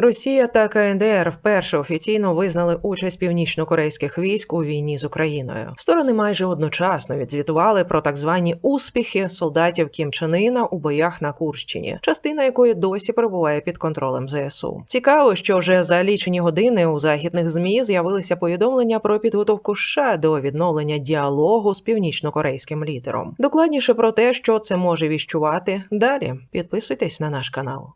Росія та КНДР вперше офіційно визнали участь північно-корейських військ у війні з Україною. Сторони майже одночасно відзвітували про так звані успіхи солдатів Кім Чен Іна у боях на Курщині, частина якої досі перебуває під контролем ЗСУ. Цікаво, що вже за лічені години у західних змі з'явилися повідомлення про підготовку США до відновлення діалогу з північно-корейським лідером. Докладніше про те, що це може віщувати. Далі підписуйтесь на наш канал.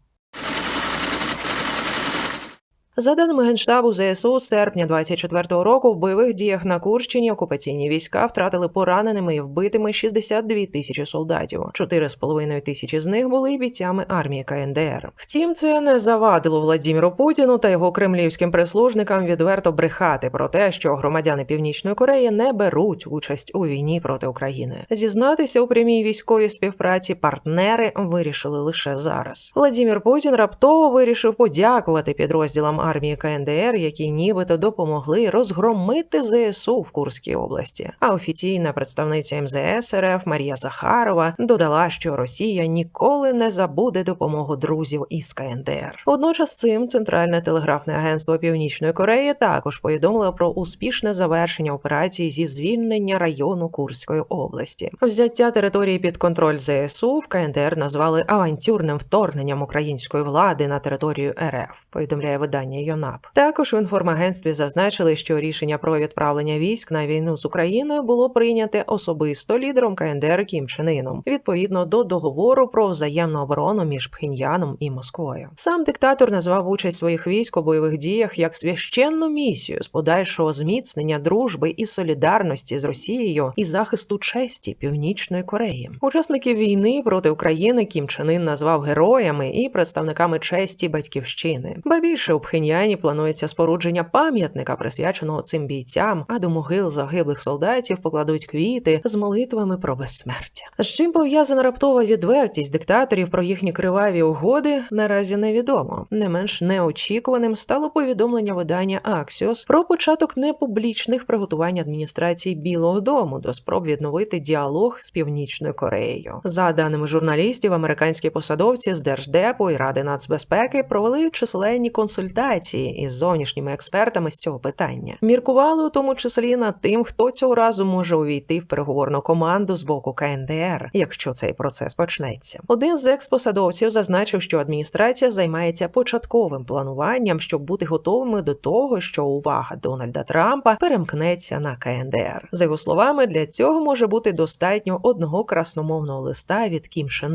За даними генштабу ЗСУ, з серпня 24-го року в бойових діях на Курщині окупаційні війська втратили пораненими і вбитими 62 тисячі солдатів. 4,5 тисячі з них були бійцями армії КНДР. Втім, це не завадило Владіміру Путіну та його кремлівським прислужникам відверто брехати про те, що громадяни Північної Кореї не беруть участь у війні проти України. Зізнатися у прямій військовій співпраці партнери вирішили лише зараз. Владімір Путін раптово вирішив подякувати підрозділам армії КНДР, які нібито допомогли розгромити ЗСУ в Курській області. А офіційна представниця МЗС РФ Марія Захарова додала, що Росія ніколи не забуде допомогу друзів із КНДР. Водночас цим центральне телеграфне агентство Північної Кореї також повідомило про успішне завершення операції зі звільнення району Курської області. Взяття території під контроль ЗСУ в КНДР назвали авантюрним вторгненням української влади на територію РФ. Повідомляє видання ЙОНАП. Також в інформагентстві зазначили, що рішення про відправлення військ на війну з Україною було прийняте особисто лідером КНДР Кім Чен Іном, відповідно до договору про взаємну оборону між Пхеньяном і Москвою. Сам диктатор назвав участь своїх військ у бойових діях як священну місію з подальшого зміцнення дружби і солідарності з Росією і захисту честі Північної Кореї. Учасників війни проти України Кім Чен Ін назвав героями і представниками честі батьківщини. Ба більше у Пхеньяні планується спорудження пам'ятника, присвяченого цим бійцям, а до могил загиблих солдатів покладуть квіти з молитвами про безсмертя. З чим пов'язана раптова відвертість диктаторів про їхні криваві угоди, наразі невідомо. Не менш неочікуваним стало повідомлення видання Axios про початок непублічних приготувань адміністрації Білого Дому до спроб відновити діалог з Північною Кореєю. За даними журналістів, американські посадовці з Держдепу і Ради нацбезпеки провели численні консультації із зовнішніми експертами з цього питання. Міркували у тому числі над тим, хто цього разу може увійти в переговорну команду з боку КНДР, якщо цей процес почнеться. Один з експосадовців зазначив, що адміністрація займається початковим плануванням, щоб бути готовими до того, що увага Дональда Трампа перемкнеться на КНДР. За його словами, для цього може бути достатньо одного красномовного листа від Кім Чен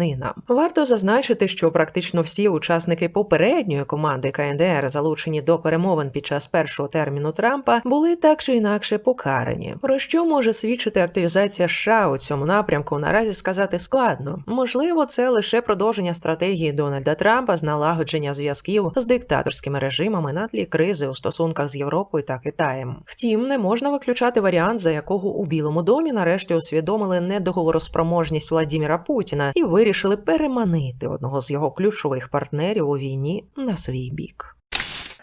Варто зазначити, що практично всі учасники попередньої команди КНДР, залучені до перемовин під час першого терміну Трампа, були так чи інакше покарані. Про що може свідчити активізація США у цьому напрямку, наразі сказати складно. Можливо, це лише продовження стратегії Дональда Трампа з налагодження зв'язків з диктаторськими режимами на тлі кризи у стосунках з Європою та Китаєм. Втім, не можна виключати варіант, за якого у Білому домі нарешті усвідомили недоговороспроможність Владіміра Путіна і вирішили переманити одного з його ключових партнерів у війні на свій бік.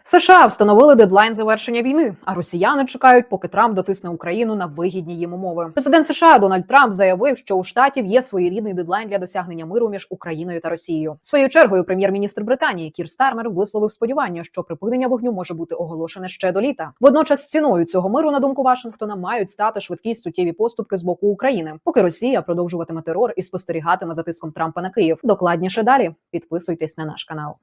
США встановили дедлайн завершення війни, а росіяни чекають, поки Трамп дотисне Україну на вигідні їм умови. Президент США Дональд Трамп заявив, що у штатів є своєрідний дедлайн для досягнення миру між Україною та Росією. Своєю чергою, прем'єр-міністр Британії Кір Стармер висловив сподівання, що припинення вогню може бути оголошене ще до літа. Водночас ціною цього миру, на думку Вашингтона, мають стати швидкі суттєві поступки з боку України, поки Росія продовжуватиме терор і спостерігатиме за тиском Трампа на Київ. Докладніше далі підписуйтесь на наш канал.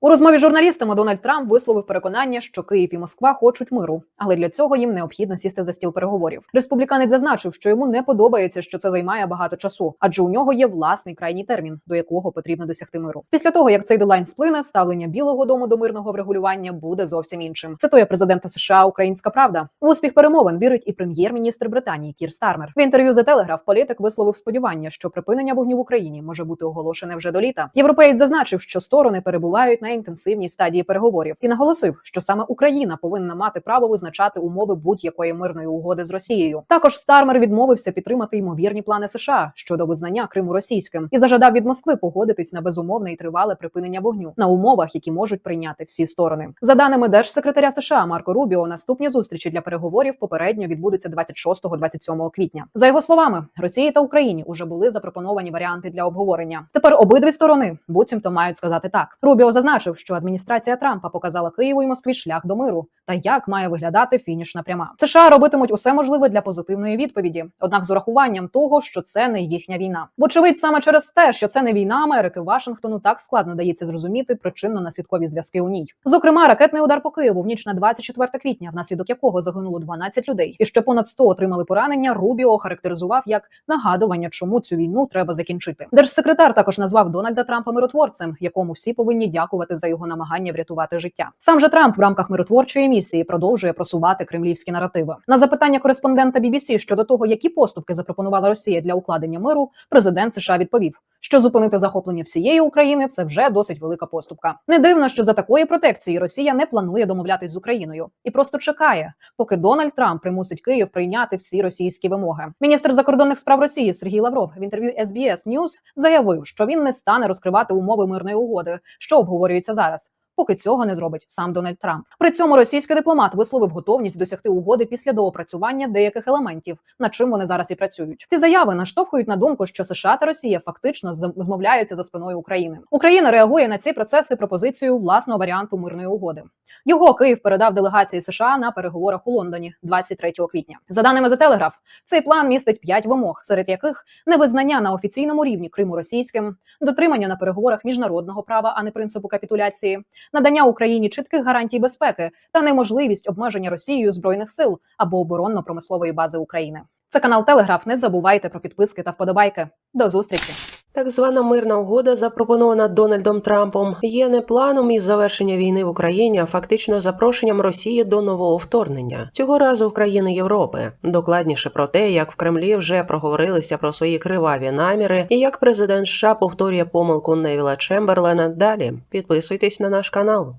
У розмові з журналістами Дональд Трамп висловив переконання, що Київ і Москва хочуть миру, але для цього їм необхідно сісти за стіл переговорів. Республіканець зазначив, що йому не подобається, що це займає багато часу, адже у нього є власний крайній термін, до якого потрібно досягти миру. Після того як цей дедлайн сплине, ставлення Білого Дому до мирного врегулювання буде зовсім іншим. Цитує президента США Українська Правда. У успіх перемовин вірить і прем'єр-міністр Британії Кір Стармер. В інтерв'ю за телеграф політик висловив сподівання, що припинення вогню в Україні може бути оголошене вже до літа. Європеєць зазначив, що сторони перебувають на найінтенсивній стадії переговорів і наголосив, що саме Україна повинна мати право визначати умови будь-якої мирної угоди з Росією. Також Стармер відмовився підтримати ймовірні плани США щодо визнання Криму російським і зажадав від Москви погодитись на безумовне і тривале припинення вогню на умовах, які можуть прийняти всі сторони. За даними держсекретаря США Марко Рубіо, наступні зустрічі для переговорів попередньо відбудуться 26-27 квітня. За його словами, Росії та Україні уже були запропоновані варіанти для обговорення. Тепер обидві сторони буцімто мають сказати так. Рубіо зазначив, що адміністрація Трампа показала Києву і Москві шлях до миру та як має виглядати фінішна пряма. США робитимуть усе можливе для позитивної відповіді, однак з урахуванням того, що це не їхня війна. Вочевидь, саме через те, що це не війна Америки, Вашингтону так складно дається зрозуміти причинно-наслідкові зв'язки у ній. Зокрема, ракетний удар по Києву в ніч на 24 квітня, внаслідок якого загинуло 12 людей, і ще понад 100 отримали поранення. Рубіо характеризував як нагадування, чому цю війну треба закінчити. Держсекретар також назвав Дональда Трампа миротворцем, якому всі повинні дякувати за його намагання врятувати життя. Сам же Трамп в рамках миротворчої місії продовжує просувати кремлівські наративи. На запитання кореспондента BBC щодо того, які поступки запропонувала Росія для укладення миру, президент США відповів. Що зупинити захоплення всієї України це вже досить велика поступка. Не дивно, що за такої протекції Росія не планує домовлятись з Україною і просто чекає, поки Дональд Трамп примусить Київ прийняти всі російські вимоги. Міністр закордонних справ Росії Сергій Лавров в інтерв'ю SBS News заявив, що він не стане розкривати умови мирної угоди, що обговорюється зараз. Поки цього не зробить сам Дональд Трамп. При цьому російський дипломат висловив готовність досягти угоди після доопрацювання деяких елементів, над чим вони зараз і працюють. Ці заяви наштовхують на думку, що США та Росія фактично змовляються за спиною України. Україна реагує на ці процеси пропозицією власного варіанту мирної угоди. Його Київ передав делегації США на переговорах у Лондоні 23 квітня. За даними The Telegraph, цей план містить п'ять вимог, серед яких невизнання на офіційному рівні Криму російським, дотримання на переговорах міжнародного права, а не принципу капітуляції, надання Україні чітких гарантій безпеки та неможливість обмеження Росією збройних сил або оборонно-промислової бази України. Це канал Телеграф. Не забувайте про підписки та вподобайки. До зустрічі. Так звана мирна угода, запропонована Дональдом Трампом, є не планом із завершення війни в Україні, а фактично запрошенням Росії до нового вторгнення цього разу в країни Європи. Докладніше про те, як в Кремлі вже проговорилися про свої криваві наміри, і як президент США повторює помилку Невіла Чемберлена. Далі підписуйтесь на наш канал.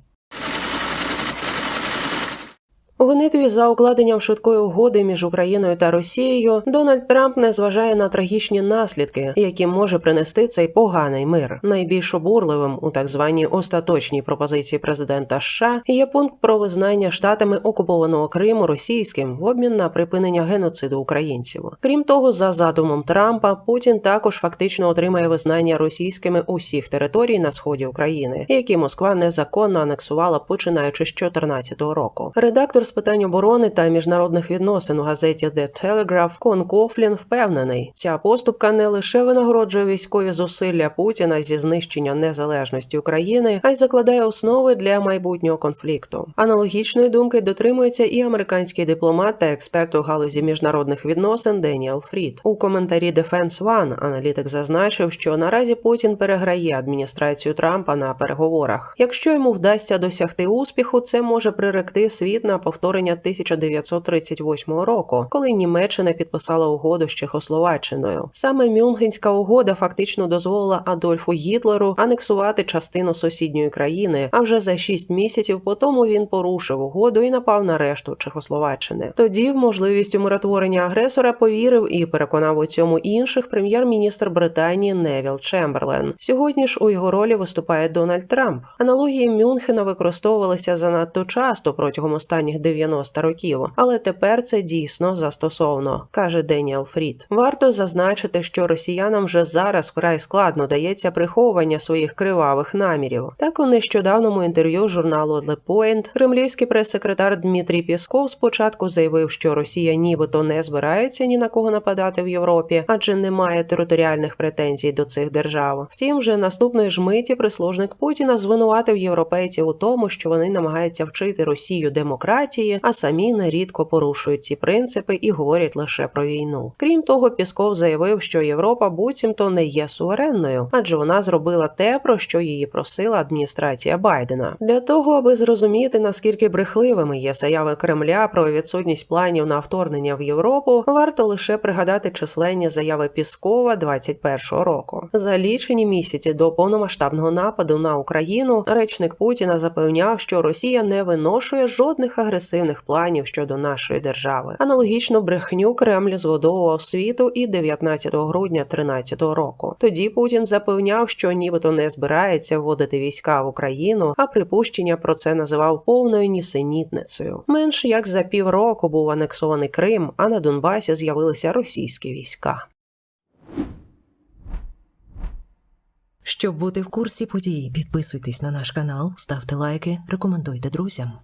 У гонитві за укладенням швидкої угоди між Україною та Росією Дональд Трамп не зважає на трагічні наслідки, які може принести цей поганий мир. Найбільш обурливим у так званій остаточній пропозиції президента США є пункт про визнання штатами окупованого Криму російським в обмін на припинення геноциду українців. Крім того, за задумом Трампа, Путін також фактично отримає визнання російськими усіх територій на сході України, які Москва незаконно анексувала починаючи з 2014 року. Редактор з питань оборони та міжнародних відносин у газеті The Telegraph Кон Кофлін впевнений, ця поступка не лише винагороджує військові зусилля Путіна зі знищення незалежності України, а й закладає основи для майбутнього конфлікту. Аналогічної думки дотримується і американський дипломат та експерт у галузі міжнародних відносин Деніел Фрід. У коментарі Defense One аналітик зазначив, що наразі Путін переграє адміністрацію Трампа на переговорах. Якщо йому вдасться досягти успіху, це може приректи світ на повторення 1938 року, коли Німеччина підписала угоду з Чехословаччиною. Саме Мюнхенська угода фактично дозволила Адольфу Гітлеру анексувати частину сусідньої країни. А вже за шість місяців по тому він порушив угоду і напав на решту Чехословаччини. Тоді в можливість умиротворення агресора повірив і переконав у цьому інших прем'єр-міністр Британії Невіл Чемберлен. Сьогодні ж у його ролі виступає Дональд Трамп. Аналогії Мюнхена використовувалися занадто часто протягом останніх 90 років, але тепер це дійсно застосовно, каже Деніел Фрід. Варто зазначити, що росіянам вже зараз вкрай складно дається приховування своїх кривавих намірів. Так у нещодавному інтерв'ю журналу Le Point кремлівський прес-секретар Дмитрій Пєсков спочатку заявив, що Росія нібито не збирається ні на кого нападати в Європі, адже не має територіальних претензій до цих держав. Втім, вже наступної ж миті прислужник Путіна звинуватив європейців у тому, що вони намагаються вчити Росію демократії демократії, а самі нерідко порушують ці принципи і говорять лише про війну. Крім того, Пісков заявив, що Європа буцімто не є суверенною, адже вона зробила те, про що її просила адміністрація Байдена. Для того, аби зрозуміти наскільки брехливими є заяви Кремля про відсутність планів на вторгнення в Європу, варто лише пригадати численні заяви Піскова 21-го року. За лічені місяці до повномасштабного нападу на Україну речник Путіна запевняв, що Росія не виношує жодних агресивних планів щодо нашої держави. Аналогічну брехню Кремль згодовував світу і 19 грудня 13 року. Тоді Путін запевняв, що нібито не збирається вводити війська в Україну, а припущення про це називав повною нісенітницею. Менш як за півроку був анексований Крим, а на Донбасі з'явилися російські війська. Щоб бути в курсі подій, підписуйтесь на наш канал, ставте лайки, рекомендуйте друзям.